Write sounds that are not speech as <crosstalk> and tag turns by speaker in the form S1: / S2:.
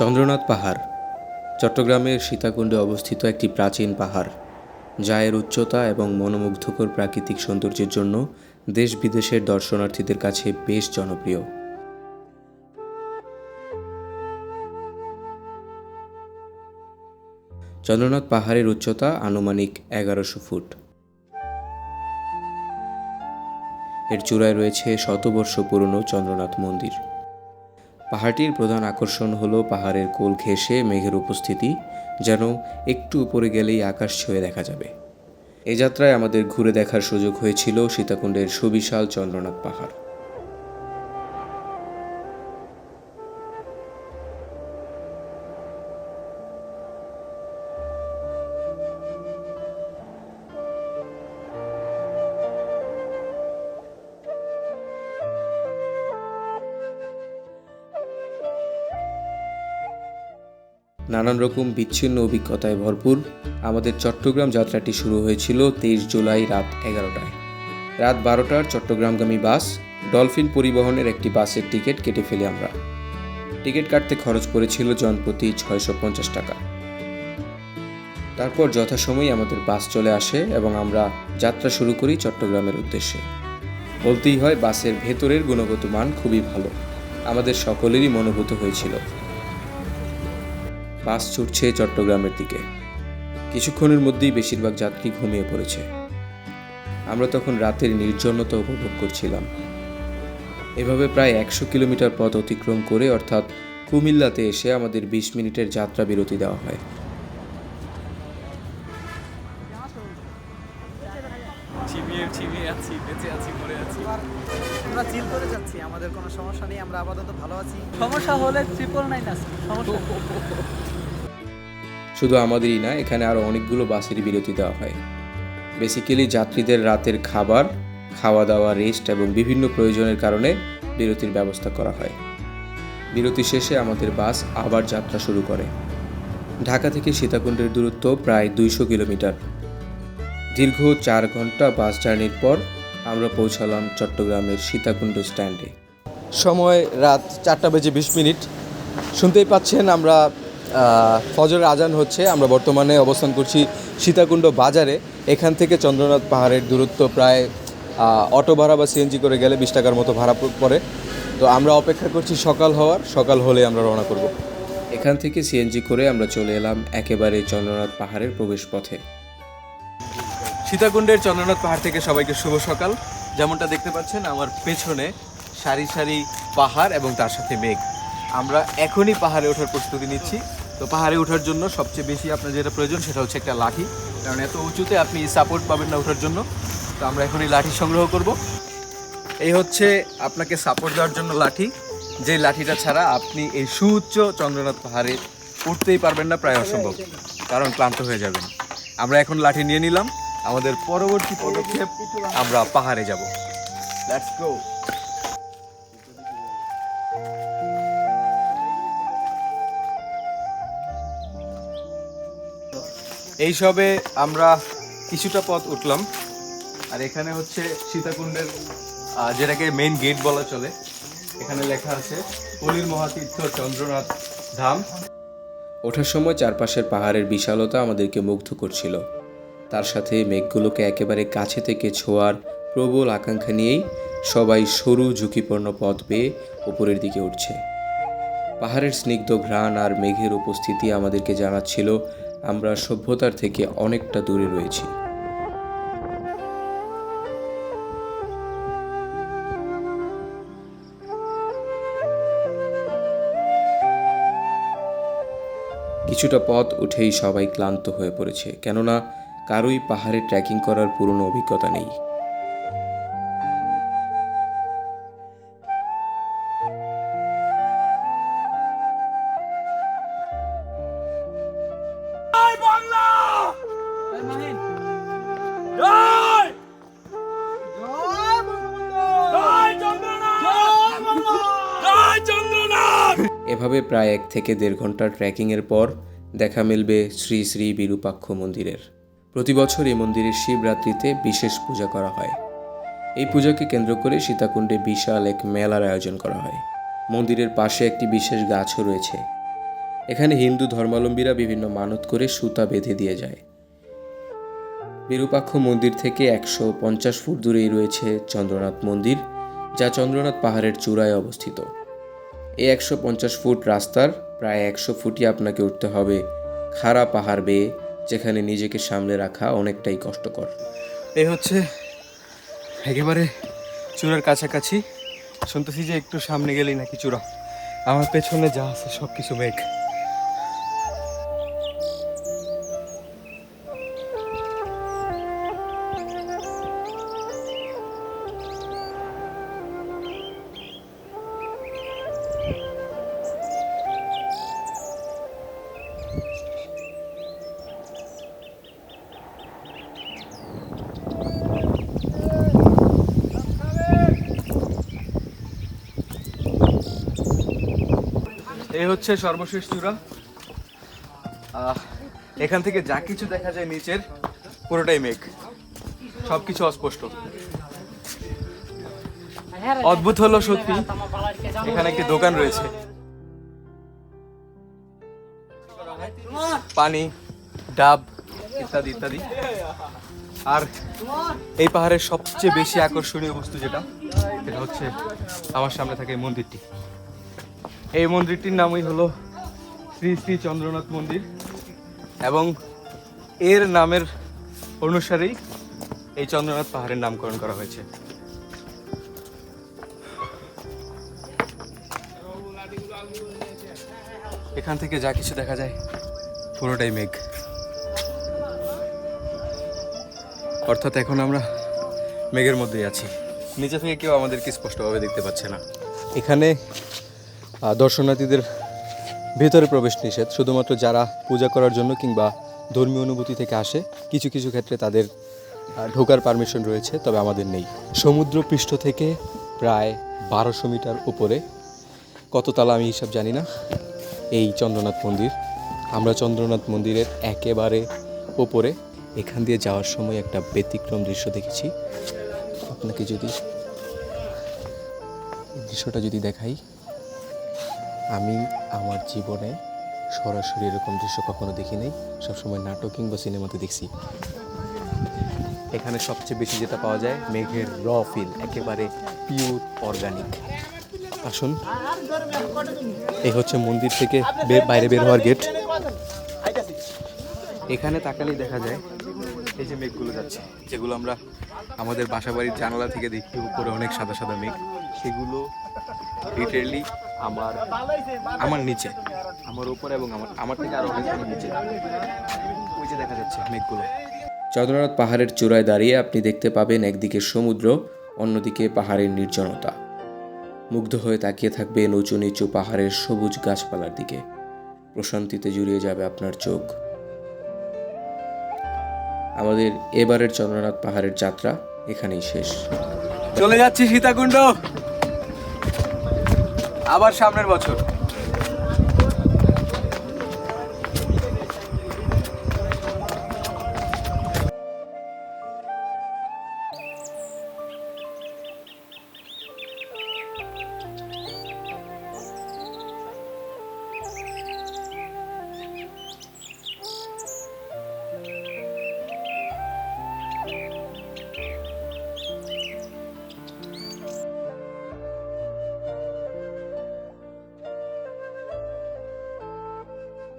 S1: চন্দ্রনাথ পাহাড়, চট্টগ্রামের সীতাকুণ্ডে অবস্থিত একটি প্রাচীন পাহাড় যা এর উচ্চতা এবং মনোমুগ্ধকর প্রাকৃতিক সৌন্দর্যের জন্য দেশ বিদেশের দর্শনার্থীদের কাছে বেশ জনপ্রিয়। চন্দ্রনাথ পাহাড়ের উচ্চতা আনুমানিক এগারোশো ফুট। এর চূড়ায় রয়েছে শতবর্ষ পুরনো চন্দ্রনাথ মন্দির। পাহাড়টির প্রধান আকর্ষণ হলো পাহাড়ের কোল ঘেঁষে মেঘের উপস্থিতি, যেন একটু উপরে গেলেই আকাশ ছুঁয়ে দেখা যাবে। এ যাত্রায় আমাদের ঘুরে দেখার সুযোগ হয়েছিল সীতাকুণ্ডের সুবিশাল চন্দ্রনাথ পাহাড়। নানান রকম বিচ্ছিন্ন অভিজ্ঞতায় ভরপুর। আমাদের চট্টগ্রাম যাত্রাটি শুরু হয়েছিল তেইশ জুলাই রাত এগারোটায়। রাত বারোটার চট্টগ্রামগামী বাস ডলফিন পরিবহনের একটি বাসের টিকিট কেটে ফেলি আমরা। টিকিট কাটতে খরচ পড়েছিল জনপ্রতি ছয়শো পঞ্চাশ টাকা। তারপর যথাসময়ে আমাদের বাস চলে আসে এবং আমরা যাত্রা শুরু করি চট্টগ্রামের উদ্দেশ্যে। বলতেই হয়, বাসের ভেতরের গুণগত মান খুবই ভালো। আমাদের সকলেরই মনোভূত হয়েছিল। বাস ছুটছে চট্টগ্রামের দিকে। কিছুক্ষণের মধ্যেই বেশিরভাগ যাত্রী ঘুমিয়ে পড়েছে। আমরা তখন রাতের নির্জনতা উপভোগ করছিলাম। এভাবে প্রায় একশো কিলোমিটার পথ অতিক্রম করে অর্থাৎ কুমিল্লাতে এসে আমাদের বিশ মিনিটের যাত্রা বিরতি দেওয়া হয়।
S2: আমরা চিল করে যাচ্ছি আমাদের কোনো সমস্যা নেই আমরা আপাতত ভালো আছি।
S3: সমস্যা হলে ট্রিপল নাইন আছে সমস্যা। <laughs>
S1: শুধু আমাদেরই না, এখানে আরও অনেকগুলো বাসেরই বিরতি দেওয়া হয়। বেসিক্যালি যাত্রীদের রাতের খাবার খাওয়া দাওয়া রেস্ট এবং বিভিন্ন প্রয়োজনের কারণে বিরতির ব্যবস্থা করা হয়। বিরতি শেষে আমাদের বাস আবার যাত্রা শুরু করে। ঢাকা থেকে সীতাকুণ্ডের দূরত্ব প্রায় দুইশো কিলোমিটার। দীর্ঘ চার ঘণ্টা বাস জার্নির পর আমরা পৌঁছালাম চট্টগ্রামের সীতাকুণ্ড স্ট্যান্ডে।
S4: সময় রাত চারটা বেজে বিশ মিনিট। শুনতেই পাচ্ছেন আমরা আহ, ফজরের আজান হচ্ছে আমরা বর্তমানে অবস্থান করছি সীতাকুণ্ড বাজারে। এখান থেকে চন্দ্রনাথ পাহাড়ের দূরত্ব প্রায় অটো ভাড়া বা সিএনজি করে গেলে বিশ টাকার মতো ভাড়া পড়ে। তো আমরা অপেক্ষা করছি সকাল হওয়ার সকাল হলে আমরা রওনা করব।
S1: এখান থেকে সিএনজি করে আমরা চলে এলাম একেবারে চন্দ্রনাথ পাহাড়ের প্রবেশ পথে
S4: সীতাকুণ্ডের চন্দ্রনাথ পাহাড় থেকে সবাইকে শুভ সকাল। যেমনটা দেখতে পাচ্ছেন আমার পেছনে সারি সারি পাহাড় এবং তার সাথে মেঘ। আমরা এখনই পাহাড়ে ওঠার প্রস্তুতি নিচ্ছি। তো পাহাড়ে ওঠার জন্য সবচেয়ে বেশি আপনার যেটা প্রয়োজন সেটা হচ্ছে একটা লাঠি। কারণ এত উঁচুতে আপনি সাপোর্ট পাবেন না ওঠার জন্য। তো আমরা এখন এই লাঠি সংগ্রহ করব। এই হচ্ছে আপনাকে সাপোর্ট দেওয়ার জন্য লাঠি। যে লাঠিটা ছাড়া আপনি এই সুউচ্চ চন্দ্রনাথ পাহাড়ে উঠতেই পারবেন না, প্রায় অসম্ভব। কারণ ক্লান্ত হয়ে যাবেন। আমরা এখন লাঠি নিয়ে নিলাম। আমাদের পরবর্তী পদক্ষেপ, আমরা পাহাড়ে যাব। লেটস গো এইসবে আমরা কিছুটা পথ উঠলাম। আর এখানে হচ্ছে সীতাকুণ্ডের যেটাকে মেইন গেট বলা চলে, এখানে লেখা আছে, কলির মহাতীর্থ চন্দ্রনাথ ধাম।
S1: ওঠার সময় চারপাশের পাহাড়ের বিশালতা আমাদেরকে মুগ্ধ করছিল। তার সাথে মেঘগুলোকে একেবারে কাছে থেকে ছোঁয়ার প্রবল আকাঙ্ক্ষা নিয়েই সবাই সরু ঝুঁকিপূর্ণ পথ বেয়ে উপরের দিকে উঠছে। পাহাড়ের স্নিগ্ধ ঘ্রাণ আর মেঘের উপস্থিতি আমাদেরকে জানাচ্ছিল আমরা সভ্যতার থেকে অনেকটা দূরে রয়েছি। কিছুটা পথ উঠেই সবাই ক্লান্ত হয়ে পড়েছে, কেননা কারোই পাহাড়ে ট্রেকিং করার পুরনো অভিজ্ঞতা নেই। এভাবে প্রায় এক থেকে দেড় ঘণ্টার ট্রেকিংয়ের পর দেখা মিলবে শ্রী শ্রী বিরূপাক্ষ মন্দিরের। প্রতি বছর এই মন্দিরের শিবরাত্রিতে বিশেষ পূজা করা হয়। এই পূজাকে কেন্দ্র করে সীতাকুণ্ডে বিশাল এক মেলার আয়োজন করা হয়। মন্দিরের পাশে একটি বিশেষ গাছও রয়েছে।
S5: এখানে হিন্দু ধর্মাবলম্বীরা বিভিন্ন মানত করে সুতা বেঁধে দিয়ে যায়। বিরূপাক্ষ মন্দির থেকে একশো পঞ্চাশ ফুট দূরেই রয়েছে চন্দ্রনাথ মন্দির, যা চন্দ্রনাথ পাহাড়ের চূড়ায় অবস্থিত। এই একশো পঞ্চাশ ফুট রাস্তার প্রায় একশো ফুটই আপনাকে উঠতে হবে। খাড়া পাহাড় বেয়ে, যেখানে নিজেকে সামলে রাখা অনেকটাই কষ্টকর।
S1: এই হচ্ছে একেবারে চূড়ার কাছাকাছি। শুনতেছি যে একটু সামনে গেলেই নাকি চূড়া। আমার পেছনে যা আছে সব কিছু মেঘ। এই হচ্ছে সর্বশেষ চূড়া। এখান থেকে যা কিছু দেখা যায় নিচের, পুরোটাই মেঘ। সবকিছু অস্পষ্ট। অদ্ভুত হলো সত্যি, এখানে একটি দোকান রয়েছে। পানি, ডাব ইত্যাদি ইত্যাদি। আর এই পাহাড়ের সবচেয়ে বেশি আকর্ষণীয় বস্তু যেটা, সেটা হচ্ছে আমার সামনে থাকে মন্দিরটি। এই মন্দিরটির নামই হলো শ্রী শ্রী চন্দ্রনাথ মন্দির এবং এর নামের অনুসারেই এই চন্দ্রনাথ পাহাড়ের নামকরণ করা হয়েছে। এখান থেকে যা কিছু দেখা যায়, পুরোটাই মেঘ। অর্থাৎ এখন আমরা মেঘের মধ্যেই আছি। নিচে থেকে কেউ আমাদেরকে স্পষ্টভাবে দেখতে পাচ্ছে না। এখানে দর্শনার্থীদের ভেতরে প্রবেশ নিষেধ। শুধুমাত্র যারা পূজা করার জন্য কিংবা ধর্মীয় অনুভূতি থেকে আসে, কিছু কিছু ক্ষেত্রে তাদের ঢোকার পারমিশন রয়েছে, তবে আমাদের নেই। সমুদ্র পৃষ্ঠ থেকে প্রায় বারোশো মিটার উপরে। কত তালা আমি হিসাব জানি না। এই চন্দ্রনাথ মন্দির। আমরা চন্দ্রনাথ মন্দিরের একেবারে ওপরে এখান দিয়ে যাওয়ার সময় একটা ব্যতিক্রম দৃশ্য দেখেছি। আপনাকে যদি দৃশ্যটা যদি দেখাই। আমি আমার জীবনে সরাসরি এরকম দৃশ্য কখনো দেখি নাই। সবসময় নাটক কিংবা সিনেমাতে দেখছি। এখানে সবচেয়ে বেশি যেটা পাওয়া যায়, মেঘের র ফিল একেবারে পিওর অর্গানিক আসুন, এই হচ্ছে মন্দির থেকে বাইরে বের হওয়ার গেট এখানে তাকালেই দেখা যায়, এই যে মেঘগুলো যাচ্ছে, যেগুলো আমরা আমাদের বাসাবাড়ির জানালা থেকে দেখি, উপরে অনেক সাদা সাদা মেঘ। সেগুলো লিটারেলি আমার আমার নিচে আমার উপরে এবং আমার আমার থেকে আরও অনেক নিচে। ওই যে দেখা যাচ্ছে মেঘগুলো।
S5: চন্দ্রনাথ পাহাড়ের চূড়ায় দাঁড়িয়ে আপনি দেখতে পাবেন একদিকে সমুদ্র অন্যদিকে পাহাড়ের নির্জনতা। মুগ্ধ হয়ে তাকিয়ে থাকবেন উঁচু নিচু পাহাড়ের সবুজ গাছপালার দিকে। প্রশান্তিতে জুড়িয়ে যাবে আপনার চোখ। আমাদের এবারের চন্দ্রনাথ পাহাড়ের যাত্রা এখানেই শেষ।
S1: চলে যাচ্ছি সীতাকুণ্ড। আবার সামনের বছর।